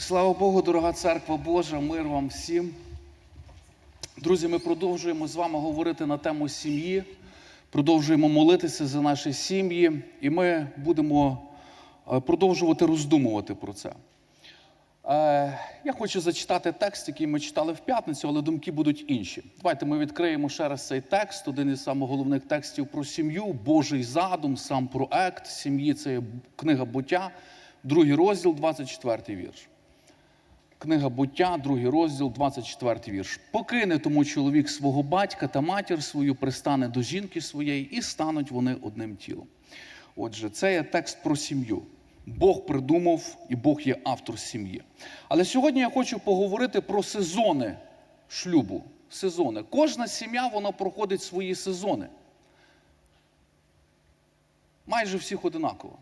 Слава Богу, дорога церква Божа, мир вам всім. Друзі, ми продовжуємо з вами говорити на тему сім'ї, продовжуємо молитися за наші сім'ї, і ми будемо е, продовжувати роздумувати про це. Е, Я хочу зачитати текст, який ми читали в п'ятницю, але думки будуть інші. Давайте ми відкриємо ще раз цей текст, один із головних текстів про сім'ю, Божий задум, сам проект сім'ї це є книга буття, другий розділ, 24 вірш. Книга буття, другий розділ, 24 вірш. Покине тому чоловік свого батька та матір свою, пристане до жінки своєї, і стануть вони одним тілом. Отже, це є текст про сім'ю. Бог придумав і Бог є автор сім'ї. Але сьогодні я хочу поговорити про сезони шлюбу. Сезони. Кожна сім'я вона проходить свої сезони. Майже всіх одинаково.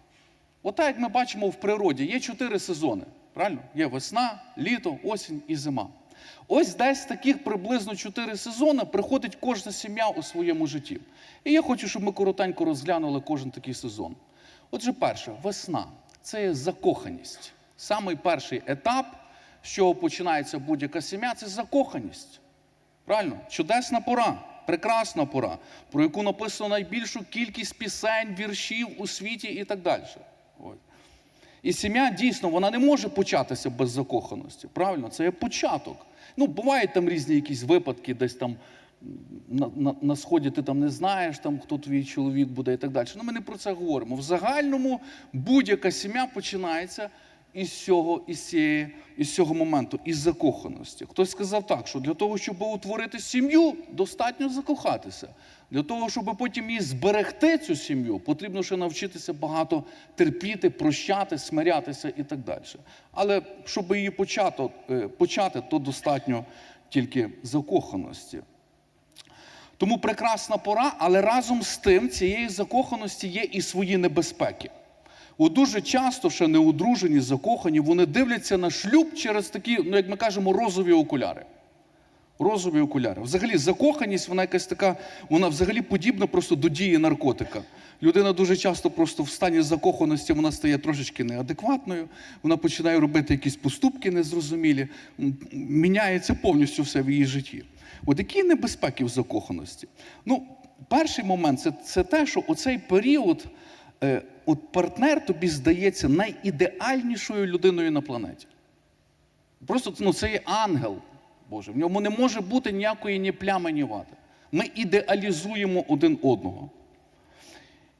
Отак, як ми бачимо в природі, є чотири сезони. Правильно? Є весна, літо, осінь і зима. Ось десь таких приблизно чотири сезони приходить кожна сім'я у своєму житті. І я хочу, щоб ми коротенько розглянули кожен такий сезон. Отже, перше, весна це є закоханість. Самий перший етап, з чого починається будь-яка сім'я, це закоханість. Правильно? Чудесна пора, прекрасна пора, про яку написано найбільшу кількість пісень, віршів у світі і так далі. І сім'я дійсно вона не може початися без закоханості. Правильно, це є початок. Ну, бувають там різні якісь випадки, десь там на, на, на сході ти там не знаєш, там, хто твій чоловік буде і так далі. Ну, ми не про це говоримо. В загальному будь-яка сім'я починається із цього, із, цієї, із цього моменту, із закоханості. Хтось сказав так, що для того, щоб утворити сім'ю, достатньо закохатися. Для того, щоб потім її зберегти, цю сім'ю, потрібно ще навчитися багато терпіти, прощати, смирятися і так далі. Але щоб її почати, е, почати то достатньо тільки закоханості. Тому прекрасна пора, але разом з тим цієї закоханості є і свої небезпеки. От дуже часто ще неодружені, закохані, вони дивляться на шлюб через такі, ну як ми кажемо, розові окуляри. Розові окуляри. Взагалі, закоханість, вона якась така, вона взагалі подібна просто до дії наркотика. Людина дуже часто просто в стані закоханості вона стає трошечки неадекватною, вона починає робити якісь поступки незрозумілі, міняється повністю все в її житті. От які небезпеки в закоханості? Ну, перший момент це, це те, що оцей період, е, от партнер тобі здається найідеальнішою людиною на планеті. Просто ну, це є ангел Боже. В ньому не може бути ніякої ні плями, ні вади. Ми ідеалізуємо один одного.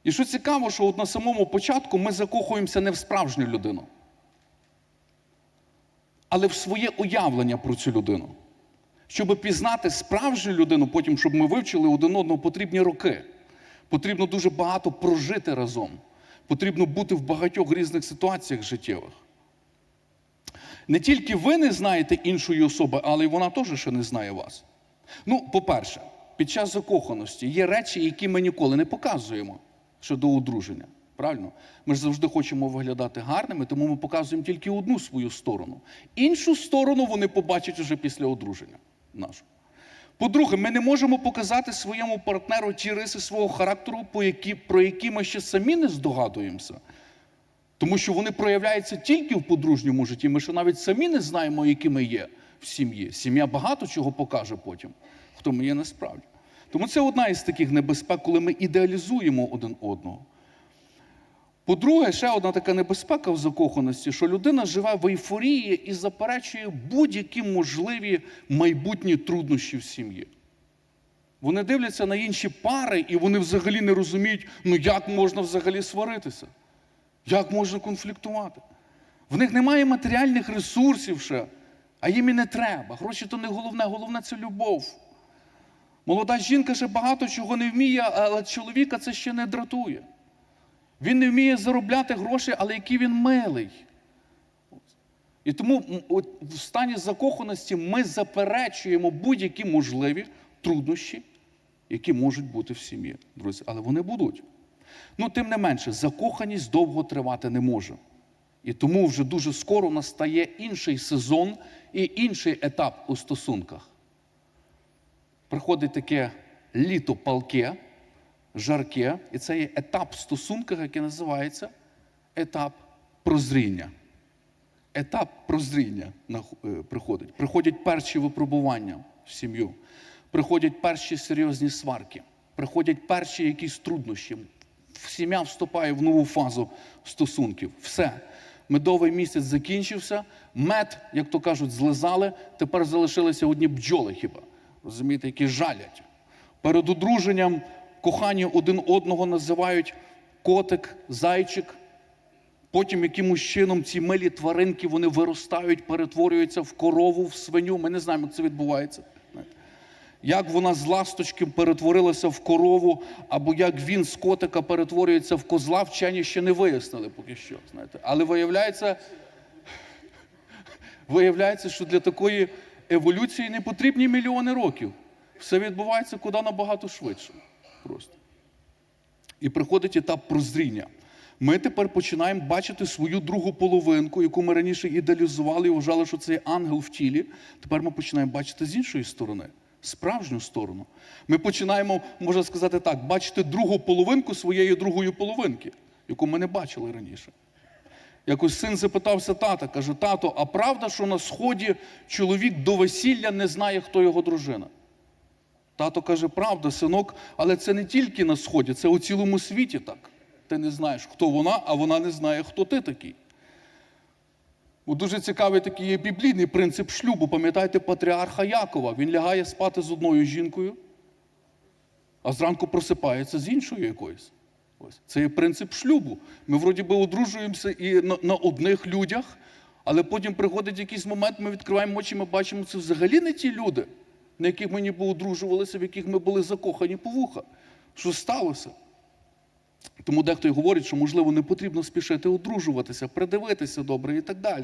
І що цікаво, що от на самому початку ми закохуємося не в справжню людину, але в своє уявлення про цю людину. Щоб пізнати справжню людину, потім, щоб ми вивчили один одного, потрібні роки. Потрібно дуже багато прожити разом. Потрібно бути в багатьох різних ситуаціях життєвих. Не тільки ви не знаєте іншої особи, але й вона теж ще не знає вас. Ну, по-перше, під час закоханості є речі, які ми ніколи не показуємо щодо одруження. Правильно? Ми ж завжди хочемо виглядати гарними, тому ми показуємо тільки одну свою сторону. Іншу сторону вони побачать уже після одруження нашу. По-друге, ми не можемо показати своєму партнеру ті риси свого характеру, про які ми ще самі не здогадуємося. Тому що вони проявляються тільки в подружньому житті. Ми ще навіть самі не знаємо, якими є в сім'ї. Сім'я багато чого покаже потім, хто ми є насправді. Тому це одна із таких небезпек, коли ми ідеалізуємо один одного. По-друге, ще одна така небезпека в закоханості, що людина живе в ейфорії і заперечує будь-які можливі майбутні труднощі в сім'ї. Вони дивляться на інші пари, і вони взагалі не розуміють, ну як можна взагалі сваритися. Як можна конфліктувати? В них немає матеріальних ресурсів ще, а їм і не треба. Гроші то не головне, головне це любов. Молода жінка ще багато чого не вміє, але чоловіка це ще не дратує. Він не вміє заробляти гроші, але який він милий. І тому в стані закоханості ми заперечуємо будь-які можливі труднощі, які можуть бути в сім'ї, друзі, але вони будуть. Ну, тим не менше, закоханість довго тривати не може. І тому вже дуже скоро настає інший сезон і інший етап у стосунках. Приходить таке літо палке, жарке, і це є етап в стосунках, який називається етап прозріння. етап прозріння е, приходить. Приходять перші випробування в сім'ю, приходять перші серйозні сварки, приходять перші якісь труднощі. Сім'я вступає в нову фазу стосунків. Все. Медовий місяць закінчився, мед, як то кажуть, злизали, тепер залишилися одні бджоли хіба, розумієте, які жалять. Перед одруженням кохані один одного називають котик, зайчик. Потім якимось чином ці милі тваринки вони виростають, перетворюються в корову, в свиню. Ми не знаємо, як це відбувається. Як вона з ласточки перетворилася в корову, або як він з котика перетворюється в козла, вчені ще не вияснили поки що. Знаєте. Але виявляється, виявляється, що для такої еволюції не потрібні мільйони років. Все відбувається куди набагато швидше. Просто. І приходить етап прозріння. Ми тепер починаємо бачити свою другу половинку, яку ми раніше ідеалізували і вважали, що це ангел в тілі. Тепер ми починаємо бачити з іншої сторони, справжню сторону. Ми починаємо, можна сказати так, бачити другу половинку своєї другої половинки, яку ми не бачили раніше. Якось син запитався тата, каже: тато, а правда, що на сході чоловік до весілля не знає, хто його дружина? Тато каже, правда, синок, але це не тільки на сході, це у цілому світі так. Ти не знаєш, хто вона, а вона не знає, хто ти такий. Дуже цікавий такий є біблійний принцип шлюбу. Пам'ятаєте патріарха Якова? Він лягає спати з одною жінкою, а зранку просипається з іншою якоюсь. Ось. Це є принцип шлюбу. Ми вроді би одружуємося і на, на одних людях, але потім приходить якийсь момент, ми відкриваємо очі, ми бачимо, це взагалі не ті люди, на яких ми ніби одружувалися, в яких ми були закохані по вуха. Що сталося? Тому дехто й говорить, що, можливо, не потрібно спішити одружуватися, придивитися добре і так далі.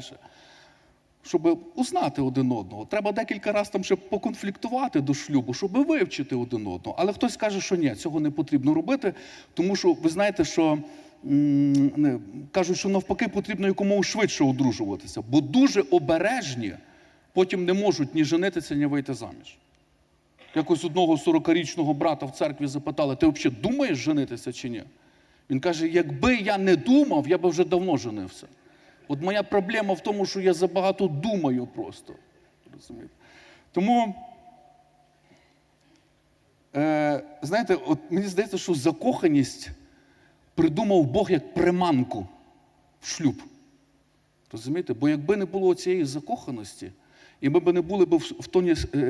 Щоб узнати один одного. Треба декілька разів там ще поконфліктувати до шлюбу, щоб вивчити один одного. Але хтось каже, що ні, цього не потрібно робити, тому що ви знаєте, що не, кажуть, що навпаки потрібно якомога швидше одружуватися, бо дуже обережні потім не можуть ні женитися, ні вийти заміж. Якось одного 40-річного брата в церкві запитали: ти взагалі думаєш женитися чи ні? Він каже: якби я не думав, я би вже давно женився. От моя проблема в тому, що я забагато думаю просто. Розумієте? Тому, е, знаєте, от мені здається, що закоханість придумав Бог як приманку в шлюб. Розумієте? Бо якби не було цієї закоханості, і ми б не були б в тоні е, е,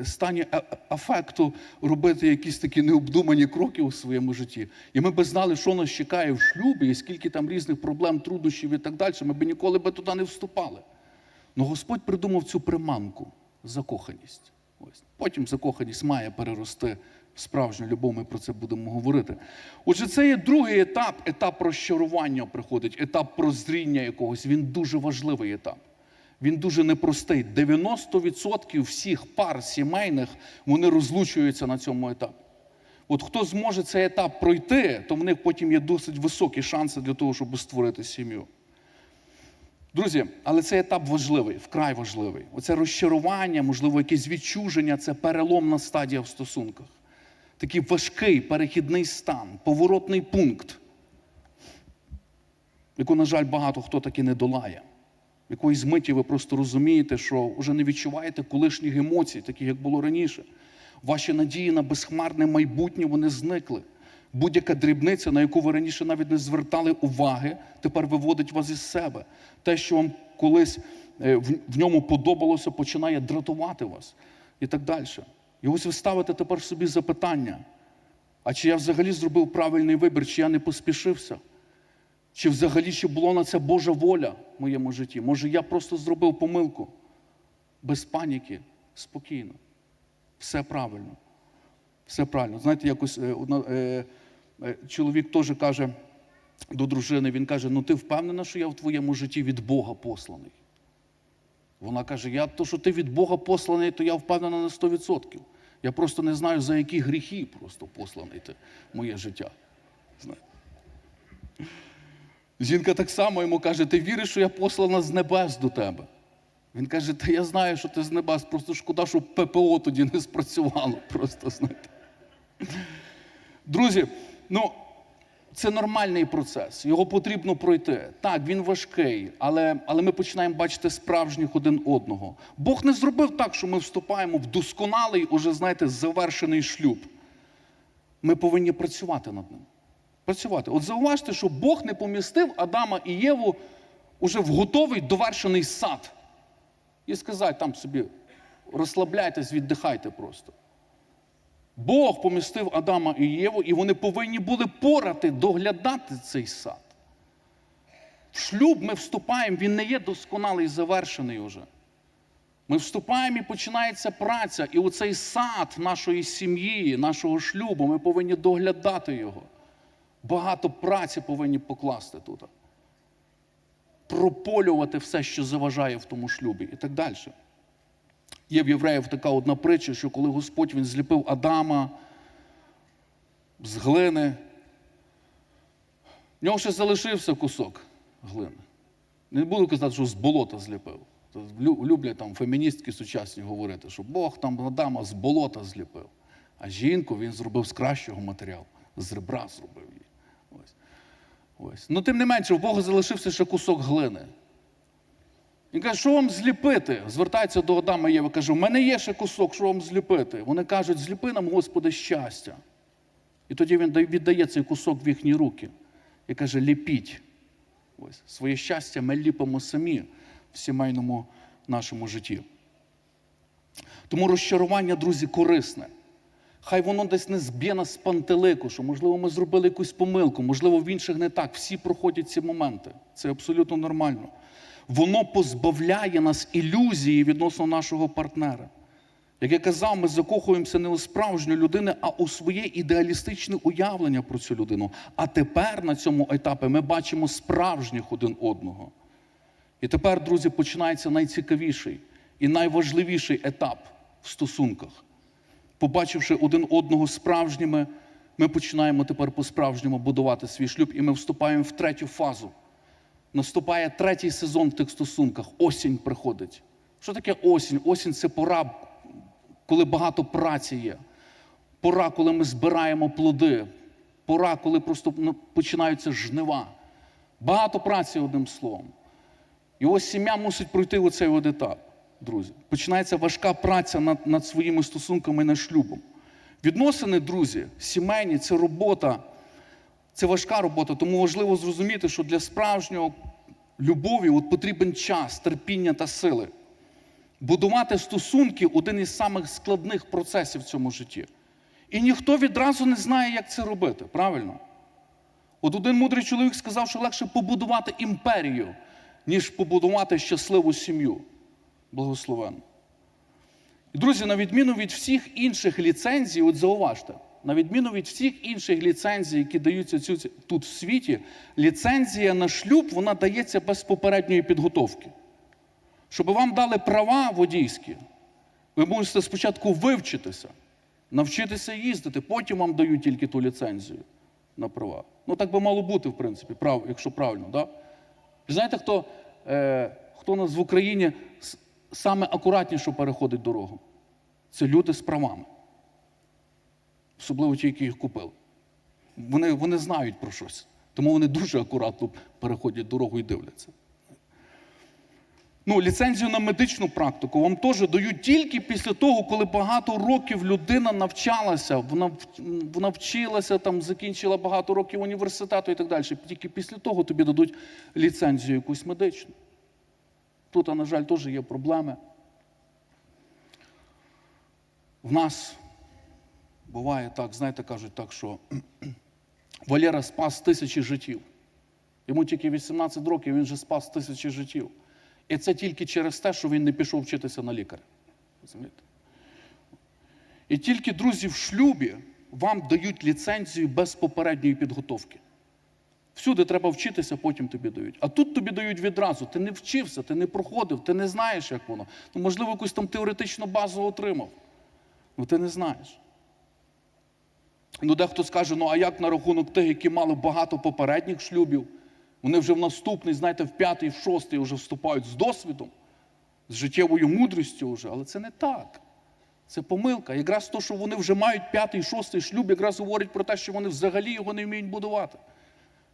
е, стані афекту робити якісь такі необдумані кроки у своєму житті. І ми б знали, що нас чекає в шлюбі, і скільки там різних проблем, труднощів і так далі, ми б ніколи б туди не вступали. Ну Господь придумав цю приманку закоханість. Ось. Потім закоханість має перерости в справжню любов, ми про це будемо говорити. Отже, це є другий етап, етап розчарування приходить, етап прозріння якогось. Він дуже важливий етап. Він дуже непростий. 90% всіх пар сімейних вони розлучуються на цьому етапі. От хто зможе цей етап пройти, то в них потім є досить високі шанси для того, щоб створити сім'ю. Друзі, але цей етап важливий, вкрай важливий. Оце розчарування, можливо, якесь відчуження це переломна стадія в стосунках. Такий важкий перехідний стан, поворотний пункт, яку, на жаль, багато хто таки не долає. Якоїсь миті ви просто розумієте, що вже не відчуваєте колишніх емоцій, таких як було раніше. Ваші надії на безхмарне майбутнє вони зникли. Будь-яка дрібниця, на яку ви раніше навіть не звертали уваги, тепер виводить вас із себе. Те, що вам колись е, в ньому подобалося, починає дратувати вас і так далі. І ось ви ставите тепер собі запитання: а чи я взагалі зробив правильний вибір, чи я не поспішився? Чи взагалі ще була на це Божа воля в моєму житті? Може, я просто зробив помилку? Без паніки, спокійно. Все правильно. Все правильно. Знаєте, якось е, одна, е, е, чоловік теж каже до дружини, він каже: ну ти впевнена, що я в твоєму житті від Бога посланий? Вона каже: Я то, що ти від Бога посланий, то я впевнена на 100%. Я просто не знаю, за які гріхи просто посланий ти моє життя. Знаєте. Жінка так само йому каже: Ти віриш, що я послана з небес до тебе? Він каже: Та я знаю, що ти з небес, просто шкода, що ППО тоді не спрацювало. Просто знаєте. Друзі, ну це нормальний процес, його потрібно пройти. Так, він важкий, але, але ми починаємо бачити справжніх один одного. Бог не зробив так, що ми вступаємо в досконалий, уже, знаєте, завершений шлюб. Ми повинні працювати над ним. Працювати. От зауважте, що Бог не помістив Адама і Єву уже в готовий довершений сад. І сказати там собі, розслабляйтесь, віддихайте просто. Бог помістив Адама і Єву, і вони повинні були порати, доглядати цей сад. В шлюб ми вступаємо, він не є досконалий завершений уже. Ми вступаємо і починається праця. І оцей сад нашої сім'ї, нашого шлюбу, ми повинні доглядати його. Багато праці повинні покласти тут. Прополювати все, що заважає в тому шлюбі, і так далі. Є в євреїв така одна притча, що коли Господь він зліпив Адама з глини, в нього ще залишився кусок глини. Не буду казати, що з болота зліпив. Люблять там феміністки сучасні говорити, що Бог там Адама з болота зліпив. А жінку він зробив з кращого матеріалу, з ребра зробив її. Ось. Ну, тим не менше, у Бога залишився ще кусок глини. Він каже, що вам зліпити? Звертається до Адама і Єви, каже, у мене є ще кусок, що вам зліпити? Вони кажуть, зліпи нам, Господи, щастя. І тоді він віддає цей кусок в їхні руки і каже, ліпіть. Ось, своє щастя ми ліпимо самі в сімейному нашому житті. Тому розчарування, друзі, корисне. Хай воно десь не зб'є нас з пантелику, що, можливо, ми зробили якусь помилку, можливо, в інших не так. Всі проходять ці моменти. Це абсолютно нормально. Воно позбавляє нас ілюзії відносно нашого партнера. Як я казав, ми закохуємося не у справжню людину, а у своє ідеалістичне уявлення про цю людину. А тепер на цьому етапі ми бачимо справжніх один одного. І тепер, друзі, починається найцікавіший і найважливіший етап в стосунках. Побачивши один одного справжніми, ми починаємо тепер по-справжньому будувати свій шлюб, і ми вступаємо в третю фазу. Наступає третій сезон в тих стосунках. Осінь приходить. Що таке осінь? Осінь це пора, коли багато праці є. Пора, коли ми збираємо плоди. Пора, коли просто ну, починаються жнива. Багато праці, одним словом. І ось сім'я мусить пройти оцей от етап, друзі. Починається важка праця над, над своїми стосунками над шлюбом. Відносини, друзі, сімейні це робота, це важка робота, тому важливо зрозуміти, що для справжнього любові от потрібен час, терпіння та сили. Будувати стосунки один із самих складних процесів в цьому житті. І ніхто відразу не знає, як це робити, правильно? От один мудрий чоловік сказав, що легше побудувати імперію, ніж побудувати щасливу сім'ю. Благословенно. І, друзі, на відміну від всіх інших ліцензій, от зауважте, на відміну від всіх інших ліцензій, які даються тут в світі, ліцензія на шлюб вона дається без попередньої підготовки. Щоб вам дали права водійські, ви мусите спочатку вивчитися, навчитися їздити, потім вам дають тільки ту ліцензію на права. Ну так би мало бути, в принципі, прав, якщо правильно. Да? Знаєте, хто, е, хто у нас в Україні саме акуратніше переходить дорогу? Це люди з правами. Особливо ті, які їх купили. Вони, вони знають про щось. Тому вони дуже акуратно переходять дорогу і дивляться. Ну, ліцензію на медичну практику вам теж дають тільки після того, коли багато років людина навчалася, вона, в- вона вчилася, там, закінчила багато років університету і так далі. Тільки після того тобі дадуть ліцензію якусь медичну. Тут, на жаль, теж є проблеми. В нас буває так, знаєте, кажуть так, що Валера спас тисячі життів. Йому тільки 18 років, він вже спас тисячі життів. І це тільки через те, що він не пішов вчитися на лікаря. Розумієте? І тільки, друзі, в шлюбі вам дають ліцензію без попередньої підготовки. Всюди треба вчитися, потім тобі дають. А тут тобі дають відразу. Ти не вчився, ти не проходив, ти не знаєш, як воно. Ну, можливо, якусь там теоретичну базу отримав. Ну ти не знаєш. Ну, дехто скаже, ну а як на рахунок тих, які мали багато попередніх шлюбів? Вони вже в наступний, знаєте, в п'ятий, в шостий вже вступають з досвідом, з життєвою мудрістю вже. Але це не так. Це помилка. Якраз то, що вони вже мають п'ятий, шостий шлюб, якраз говорить про те, що вони взагалі його не вміють будувати.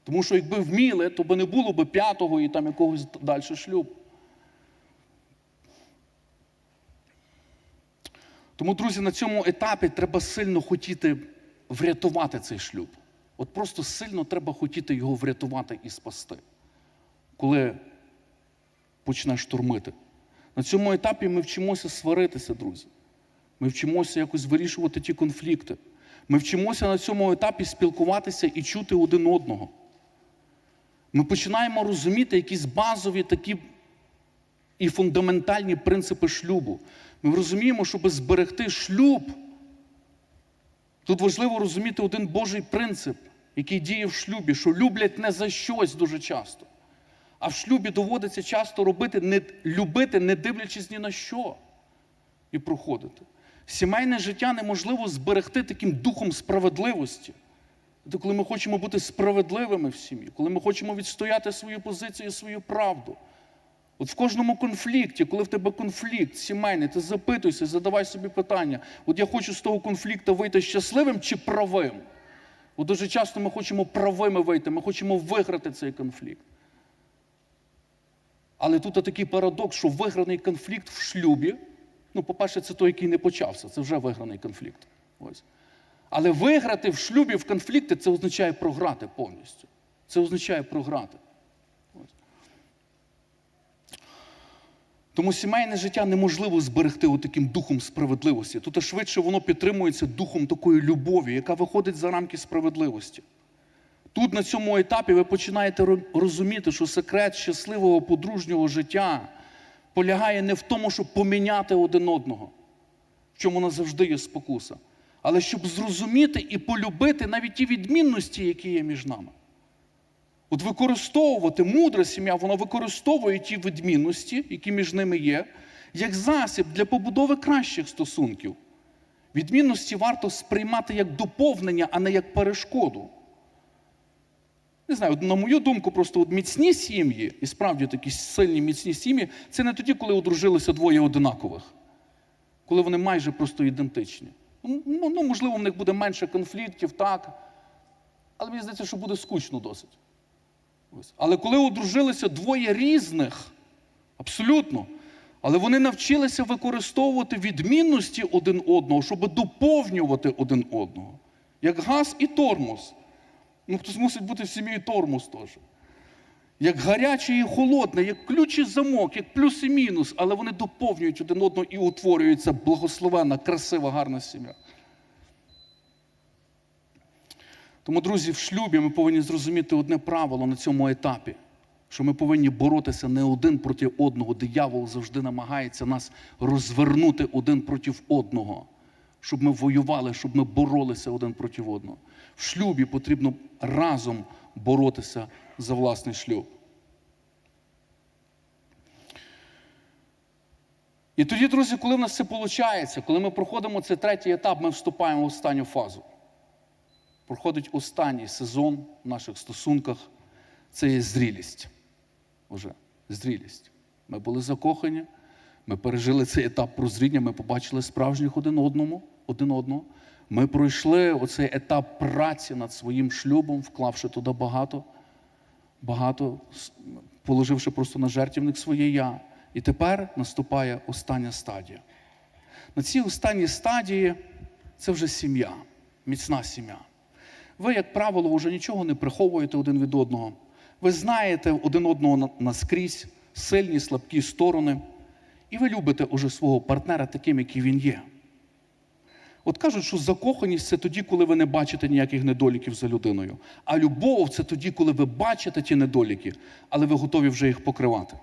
Тому що якби вміли, то би не було б п'ятого і там якогось далі шлюбу. Тому, друзі, на цьому етапі треба сильно хотіти врятувати цей шлюб. От просто сильно треба хотіти його врятувати і спасти, коли почне штурмити. На цьому етапі ми вчимося сваритися, друзі. Ми вчимося якось вирішувати ті конфлікти. Ми вчимося на цьому етапі спілкуватися і чути один одного. Ми починаємо розуміти якісь базові такі і фундаментальні принципи шлюбу. Ми розуміємо, щоб зберегти шлюб. Тут важливо розуміти один Божий принцип, який діє в шлюбі, що люблять не за щось дуже часто. А в шлюбі доводиться часто робити, не, любити, не дивлячись ні на що, і проходити. Сімейне життя неможливо зберегти таким духом справедливості. Це коли ми хочемо бути справедливими в сім'ї, коли ми хочемо відстояти свою позицію свою правду. От в кожному конфлікті, коли в тебе конфлікт сімейний, ти запитуйся, задавай собі питання: от я хочу з того конфлікту вийти щасливим чи правим? От дуже часто ми хочемо правими вийти, ми хочемо виграти цей конфлікт. Але тут такий парадокс, що виграний конфлікт в шлюбі, ну, по-перше, це той, який не почався, це вже виграний конфлікт. Ось. Але виграти в шлюбі в конфлікти це означає програти повністю. Це означає програти. Тому сімейне життя неможливо зберегти таким духом справедливості. Тут швидше воно підтримується духом такої любові, яка виходить за рамки справедливості. Тут на цьому етапі ви починаєте розуміти, що секрет щасливого подружнього життя полягає не в тому, щоб поміняти один одного, в чому нас завжди є спокуса, але щоб зрозуміти і полюбити навіть ті відмінності, які є між нами. От використовувати мудра сім'я, вона використовує ті відмінності, які між ними є, як засіб для побудови кращих стосунків. Відмінності варто сприймати як доповнення, а не як перешкоду. Не знаю, на мою думку, просто от міцні сім'ї, і справді такі сильні міцні сім'ї, це не тоді, коли одружилися двоє одинакових, коли вони майже просто ідентичні. Ну, ну, можливо, в них буде менше конфліктів, так. Але мені здається, що буде скучно досить. Але коли одружилися двоє різних, абсолютно, але вони навчилися використовувати відмінності один одного, щоб доповнювати один одного, як газ і тормоз. Ну, хтось мусить бути в сім'ї тормоз теж. Як гаряче і холодне, як ключ і замок, як плюс і мінус, але вони доповнюють один одного і утворюється благословенна, красива, гарна сім'я. Тому, друзі, в шлюбі ми повинні зрозуміти одне правило на цьому етапі, що ми повинні боротися не один проти одного. Диявол завжди намагається нас розвернути один проти одного, щоб ми воювали, щоб ми боролися один проти одного. В шлюбі потрібно разом боротися за власний шлюб. І тоді, друзі, коли в нас це виходить, коли ми проходимо цей третій етап, ми вступаємо в останню фазу. Проходить останній сезон в наших стосунках це є зрілість. Уже зрілість. Ми були закохані, ми пережили цей етап прозріння, ми побачили справжніх один одному, один одного. Ми пройшли оцей етап праці над своїм шлюбом, вклавши туди багато, багато, положивши просто на жертівник своє я. І тепер наступає остання стадія. На цій останній стадії це вже сім'я, міцна сім'я. Ви, як правило, вже нічого не приховуєте один від одного. Ви знаєте один одного наскрізь, сильні, слабкі сторони, і ви любите уже свого партнера таким, який він є. От кажуть, що закоханість це тоді, коли ви не бачите ніяких недоліків за людиною. А любов це тоді, коли ви бачите ті недоліки, але ви готові вже їх покривати.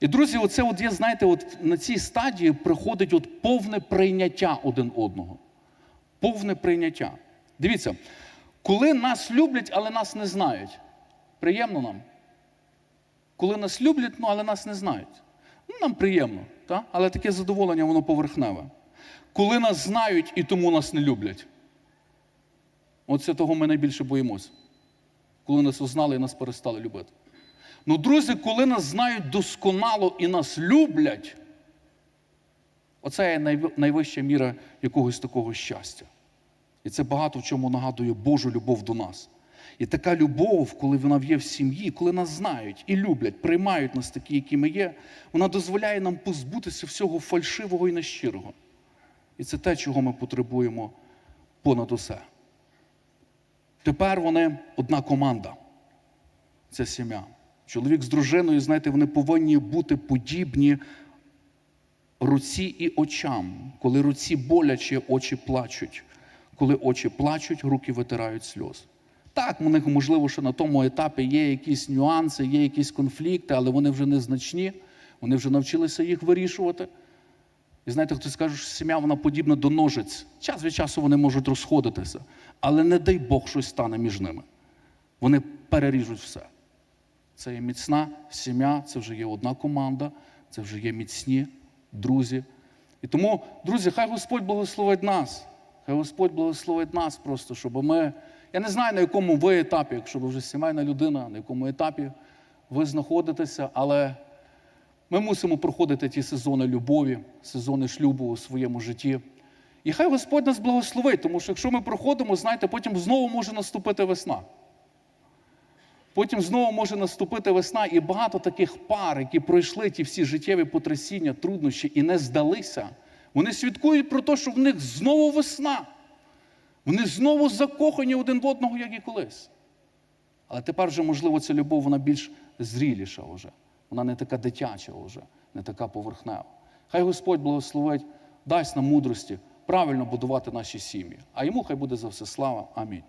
І, друзі, оце от є, знаєте, от на цій стадії приходить от повне прийняття один одного. Повне прийняття. Дивіться, коли нас люблять, але нас не знають. Приємно нам. Коли нас люблять, ну, але нас не знають. Ну, Нам приємно, так? але таке задоволення, воно поверхневе. Коли нас знають і тому нас не люблять. Оце того ми найбільше боїмося. Коли нас узнали і нас перестали любити. Ну, друзі, коли нас знають досконало і нас люблять, оце є найвища міра якогось такого щастя. І це багато в чому нагадує Божу любов до нас. І така любов, коли вона є в сім'ї, коли нас знають і люблять, приймають нас такі, які ми є, вона дозволяє нам позбутися всього фальшивого і нещирого. І це те, чого ми потребуємо понад усе. Тепер вони одна команда. Це сім'я. Чоловік з дружиною, знаєте, вони повинні бути подібні руці і очам. Коли руці боляче, очі плачуть. Коли очі плачуть, руки витирають сльоз. Так, у них, можливо, що на тому етапі є якісь нюанси, є якісь конфлікти, але вони вже незначні, вони вже навчилися їх вирішувати. І знаєте, хтось скаже, що сім'я вона подібна до ножиць. Час від часу вони можуть розходитися, але не дай Бог щось стане між ними. Вони переріжуть все. Це є міцна сім'я, це вже є одна команда, це вже є міцні друзі. І тому, друзі, хай Господь благословить нас. Хай Господь благословить нас просто, щоб ми. Я не знаю, на якому ви етапі, якщо ви вже сімейна людина, на якому етапі ви знаходитеся, але ми мусимо проходити ті сезони любові, сезони шлюбу у своєму житті. І хай Господь нас благословить, тому що якщо ми проходимо, знаєте, потім знову може наступити весна. Потім знову може наступити весна, і багато таких пар, які пройшли ті всі життєві потрясіння, труднощі і не здалися, вони свідкують про те, що в них знову весна. Вони знову закохані один в одного, як і колись. Але тепер вже, можливо, ця любов вона більш зріліша вже. Вона не така дитяча вже, не така поверхнева. Хай Господь благословить, дасть нам мудрості правильно будувати наші сім'ї. А йому хай буде за все слава. Амінь.